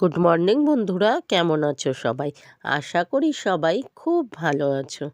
Good morning বন্ধুরা। কেমন আছো সবাই? আশা করি সবাই খুব ভালো আছো।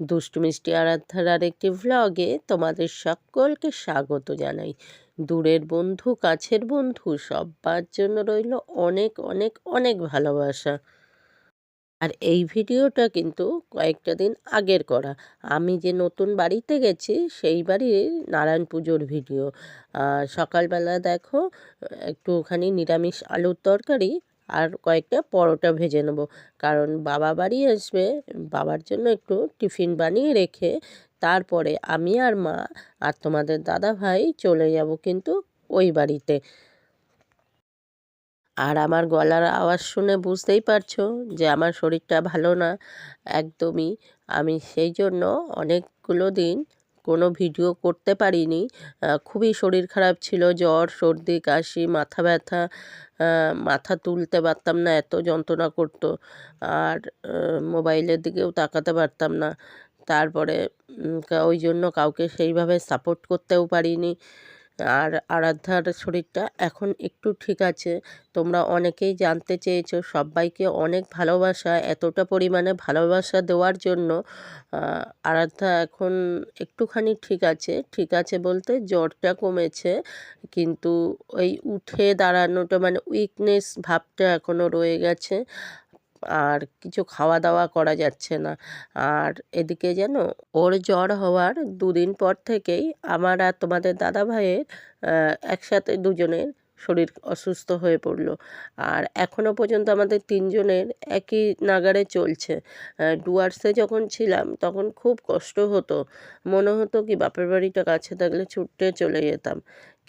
দুষ্টু মিষ্টি আরাধ্যার আরেকটি ভ্লগে তোমাদের সকলকে স্বাগত জানাই। দূরের বন্ধু, কাছের বন্ধু সবার জন্য রইল অনেক অনেক অনেক ভালোবাসা। আর এই ভিডিওটা কিন্তু কয়েকটা দিন আগের করা। আমি যে নতুন বাড়িতে গেছি, সেই বাড়ির নারায়ণ পুজোর ভিডিও। সকালবেলা দেখো, একটুখানি নিরামিষ আলুর তরকারি আর কয়েকটা পরোটা ভেজে নেব। কারণ বাবা বাড়ি আসবে, বাবার জন্য একটু টিফিন বানিয়ে রেখে তারপরে আমি আর মা আর তোমাদের দাদা ভাই চলে যাব কিন্তু ওই বাড়িতে। আর আমার গলার আওয়াজ শুনে বুঝতেই পারছ যে আমার শরীরটা ভালো না একদমই। আমি সেই জন্য অনেকগুলো দিন কোনো ভিডিও করতে পারিনি। খুবই শরীর খারাপ ছিল, জ্বর, সর্দি, কাশি, মাথা ব্যথা মাথা তুলতে পারতাম না, এত যন্ত্রণা করতো। আর মোবাইলের দিকেও তাকাতে পারতাম না। তারপরে ওই জন্য কাউকে সেইভাবে সাপোর্ট করতেও পারিনি। আর আরাধ্যার শরীরটা এখন একটু ঠিক আছে। তোমরা অনেকেই জানতে চেয়েছো, সবাইকে অনেক ভালোবাসা, এতটা পরিমাণে ভালোবাসা দেওয়ার জন্য আরাধ্যা এখন একটুখানি ঠিক আছে। ঠিক আছে বলতে জ্বরটা কমেছে, কিন্তু ওই উঠে দাঁড়ানোটা মানে উইকনেস ভাবটা এখনও রয়ে গেছে। আর কিছু খাওয়া দাওয়া করা যাচ্ছে না। আর এদিকে যেন ওর জ্বর হওয়ার দুদিন পর থেকেই আমার আর তোমাদের দাদা ভাইয়ের একসাথে দুজনের শরীর অসুস্থ হয়ে পড়ল। আর এখনও পর্যন্ত আমাদের তিনজনের একই নাগারে চলছে। ডুয়ার্সে যখন ছিলাম তখন খুব কষ্ট হতো। মনে হতো কি বাপের বাড়িটা কাছে থাকলে ছুটতে চলে যেতাম।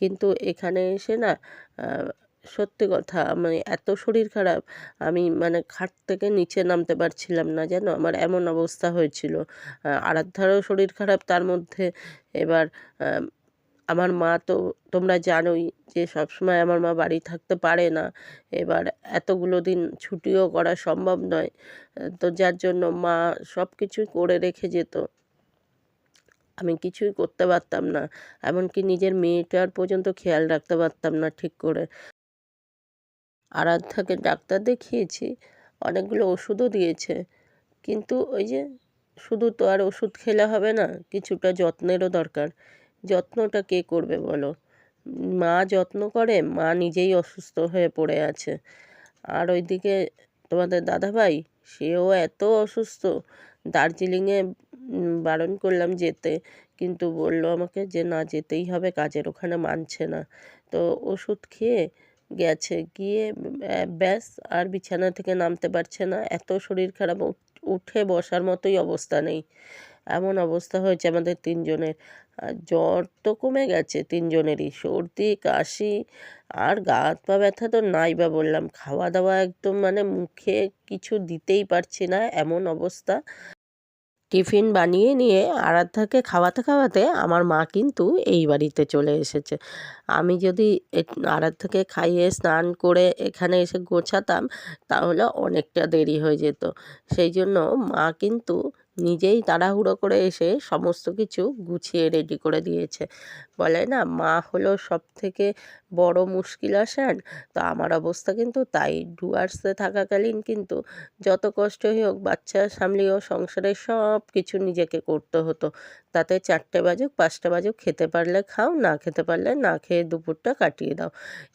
কিন্তু এখানে এসে না সত্যি কথা মানে এত শরীর খারাপ, আমি মানে খাট থেকে নিচে নামতে পারছিলাম না যেন আমার এমন অবস্থা হয়েছিল। আরাধ্যারও শরীর খারাপ তার মধ্যে। এবার আমার মা তো, তোমরা জানোই যে সবসময় আমার মা বাড়ি থাকতে পারে না। এবার এতগুলো দিন ছুটিও করা সম্ভব নয়। তো যার জন্য মা সব কিছুই করে রেখে যেত। আমি কিছুই করতে পারতাম না। এমনকি নিজের মেয়েটার পর্যন্ত খেয়াল রাখতে পারতাম না ঠিক করে। আরাধ্যাকে ডাক্তার দেখিয়েছি, অনেকগুলো ওষুধও দিয়েছে। কিন্তু ওই যে শুধু তো আর ওষুধ খেলে হবে না, কিছুটা যত্নেরও দরকার। যত্নটা কে করবে বলো? মা যত্ন করে, মা নিজেই অসুস্থ হয়ে পড়ে আছে। আর ওইদিকে তোমাদের দাদাভাই, সেও এত অসুস্থ। দার্জিলিংয়ে বারণ করলাম যেতে, কিন্তু বলল আমাকে যে না যেতেই হবে, কাজের ওখানে মানছে না। তো ওষুধ খেয়ে গেছে। গিয়ে ব্যাস, আর বিছানা থেকে নামতে পারছে না। এত শরীর খারাপ উঠে বসার মতোই অবস্থা নেই। এমন অবস্থা হয়েছে আমাদের তিনজনের। আর জ্বর তো কমে গেছে তিনজনেরই। সর্দি, কাশি, আর গা হাত পা ব্যথা তো নাই বা বললাম। খাওয়া দাওয়া একদম মানে মুখে কিছু দিতেই পারছি না, এমন অবস্থা। টিফিন বানিয়ে নিয়ে আরাধ্যাকে খাওয়াতে খাওয়াতে আমার মা কিন্তু এই বাড়িতে চলে এসেছে। আমি যদি আরাধ্যাকে খাইয়ে স্নান করে এখানে এসে গোছাতাম, তাহলে অনেকটা দেরি হয়ে যেত। সেই জন্য মা কিন্তু নিজেই তাড়াহুড়ো করে এসে সমস্ত কিছু গুছিয়ে রেডি করে দিয়েছে। বলে না, মা হলো সব থেকে বড় মুশকিল আসান, তো আমার অবস্থা কিন্তু তাই। ডুয়ার্সে থাকাকালীন কিন্তু যত কষ্টই হোক, বাচ্চা সামলিয়েও সংসারের সব কিছু নিজেকে করতে হতো। তাতে চারটে বাজুক, পাঁচটা বাজুক, খেতে পারলে খাও, না খেতে পারলে না খেয়ে দুপুরটা কাটিয়ে দাও।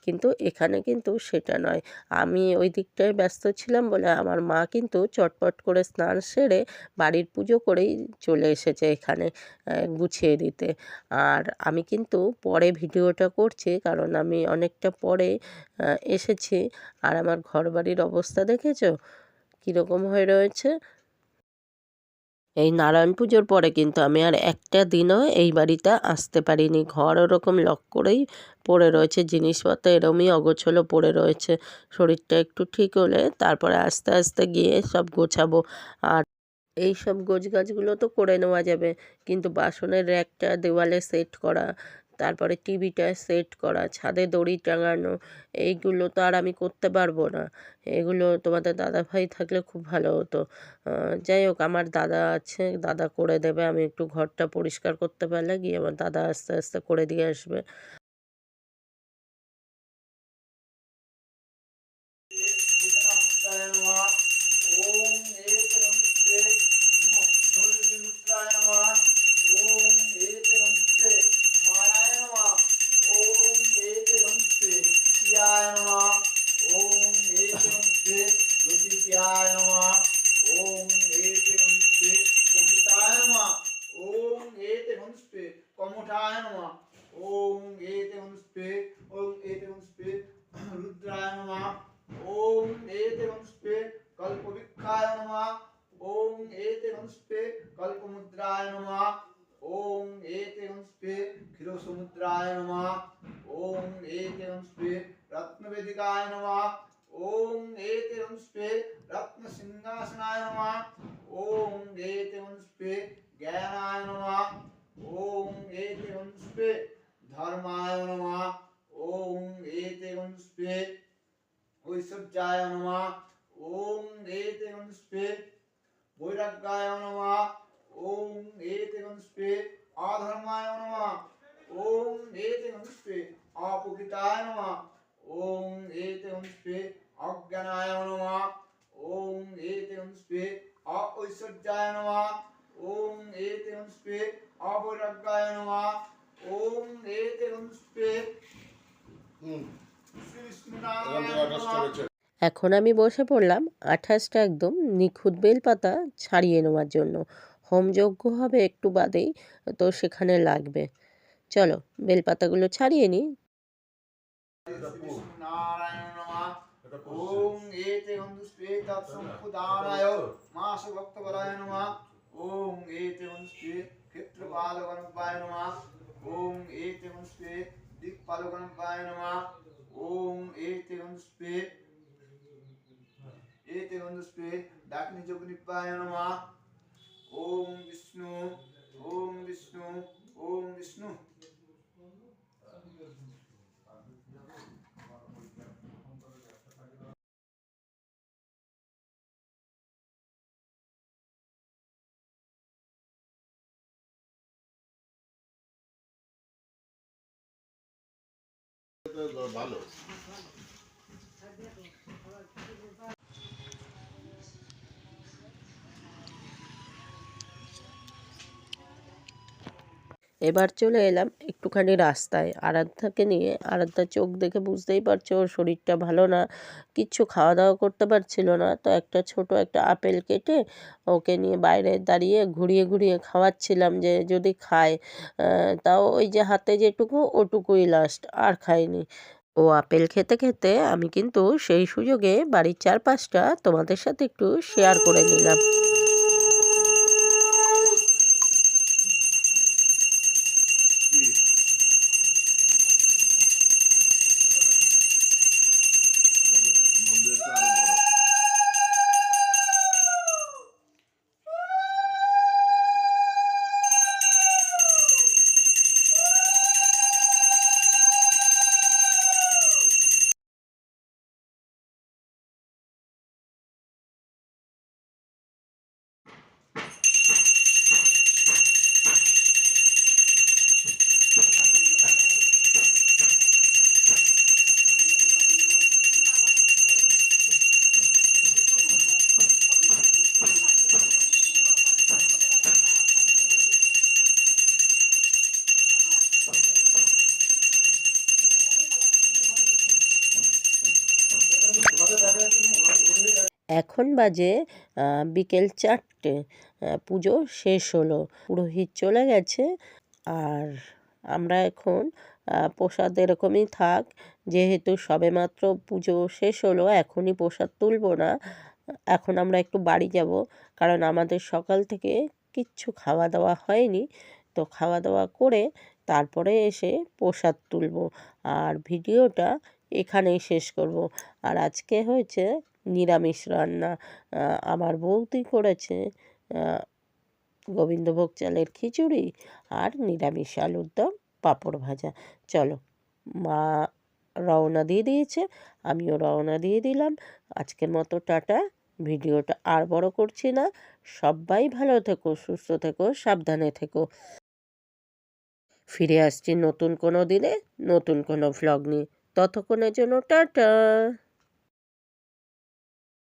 কিন্তু এখানে কিন্তু সেটা নয়। আমি ওই দিকটায় ব্যস্ত ছিলাম বলে আমার মা কিন্তু চটপট করে স্নান সেরে বাড়ির পুজো করেই চলে এসেছে এখানে গুছিয়ে দিতে। আর আমি কিন্তু পরে ভিডিওটা করছি, কারণ আমি অনেকটা পরে এসেছি। আর আমার ঘর বাড়ির অবস্থা দেখেছ? কীরকম হয়ে রয়েছে? এই নারায়ণ পুজোর পরে কিন্তু আমি আর একটা দিনও এই বাড়িটা আসতে পারিনি। ঘর ওরকম লক করেই পড়ে রয়েছে, জিনিসপত্র এরমই অগোছলো পড়ে রয়েছে। শরীরটা একটু ঠিক হলে তারপরে আস্তে আস্তে গিয়ে সব গোছাবো। আর এই সব গোছ গাছগুলো তো করে নেওয়া যাবে, কিন্তু বাসনের র্যাকটা দেওয়ালে সেট করা তারপরে টিভিটা সেট করা, ছাদে দড়ি টাঙানো, এইগুলো তো আর আমি করতে পারব না। এগুলো তোমাদের দাদা ভাই থাকলে খুব ভালো হতো। যাই হোক, আমার দাদা আছে, দাদা করে দেবে, আমি একটু ঘরটা পরিষ্কার করতে পারলে গিয়ে আমার দাদা আস্তে আস্তে করে দিয়ে আসবে। ক্ষীরসমুদ্রায় নমঃ ওম এতে হংসে রত্নবেদিকায় নমঃ ওম এতে হংসে রত্নসিংহাসনায় নমঃ ওম এতে হংসে জ্ঞানায় নমঃ ওম এতে হংসে ধর্মায় নমঃ ওম এতে হংসে ঐশ্বর্যায় নমঃ ওম এতে হংসে বৈরাগ্যায় নমঃ ওম এতে হংসে অধর্মায় নমঃ ওম এতে হংসে অপকৃতায় নমঃ ওম এতে হংসে অজ্ঞানায় নমঃ ওম এতে হংসে অঐশ্বর্যায় নমঃ ওম এতে হংসে অবৈরাগ্যায় নমঃ ওম এতে হংসে শ্রী এখন আমি বসে পড়লাম আঠাশটা একদম নিখুঁত বেলপাতা ছাড়িয়ে নেওয়ার জন্য। হোমযজ্ঞ হবে একটু বাদেই তো সেখানে লাগবে। চলো, বেলপাতাগুলো ছাড়িয়ে নিই ওম এতে ওম এতে ক্ষেত্রপালগণপায় নমঃ ওম এতে হংসে দিকপালগণপায় নমঃ ওম এতে হংসে এতে হংসে ডাকিনী যোগনিপায় নমঃ ওম বিষ্ণু ওম বিষ্ণু ওম বিষ্ণু ভালো। এবার চলে এলাম একটুখানি রাস্তায়। আরাধ্যাকে নিয়ে আরাধ্যা চোখ দেখে বুঝতেই পারছ, ওর শরীরটা ভালো না, কিচ্ছু খাওয়া দাওয়া করতে পারছিল না। তো একটা ছোট একটা আপেল কেটে ওকে নিয়ে বাইরে দাঁড়িয়ে ঘুরিয়ে ঘুরিয়ে খাওয়াচ্ছিলাম যে যদি খায় তাও ওই যে হাতে যেটুকু ওটুকুই লাস্ট আর খায়নি। ও আপেল খেতে খেতে আমি কিন্তু সেই সুযোগে বাড়ির চারপাশটা তোমাদের সাথে একটু শেয়ার করে নিলাম। কি এখন বাজে বিকেল চারটে। পুজো শেষ হলো। পুরোহিত চলে গেছে। আর আমরা এখন প্রসাদ এরকমই থাক। যেহেতু সবেমাত্র পুজো শেষ হলো, এখনই প্রসাদ তুলবো না। এখন আমরা একটু বাড়ি যাব। কারণ আমাদের সকাল থেকে কিচ্ছু খাওয়া দাওয়া হয়নি। তো খাওয়া দাওয়া করে তারপরে এসে প্রসাদ তুলবো। আর ভিডিওটা এখানেই শেষ করব। আর আজকে হয়েছে নিরামিষ রান্না আমার বৌদি করেছে গোবিন্দভোগ চালের খিচুড়ি আর নিরামিষ আলুর দম, পাঁপড় ভাজা। চলো, মা রওনা দিয়ে দিয়েছে, আমিও রওনা দিয়ে দিলাম। আজকের মতো টাটা, ভিডিওটা আর বড় করছি না। সবাই ভালো থেকো, সুস্থ থেকো, সাবধানে থেকো। ফিরে আসছি নতুন কোনো দিনে, নতুন কোনো ভ্লগ নিয়ে। ততক্ষণের জন্য টাটা।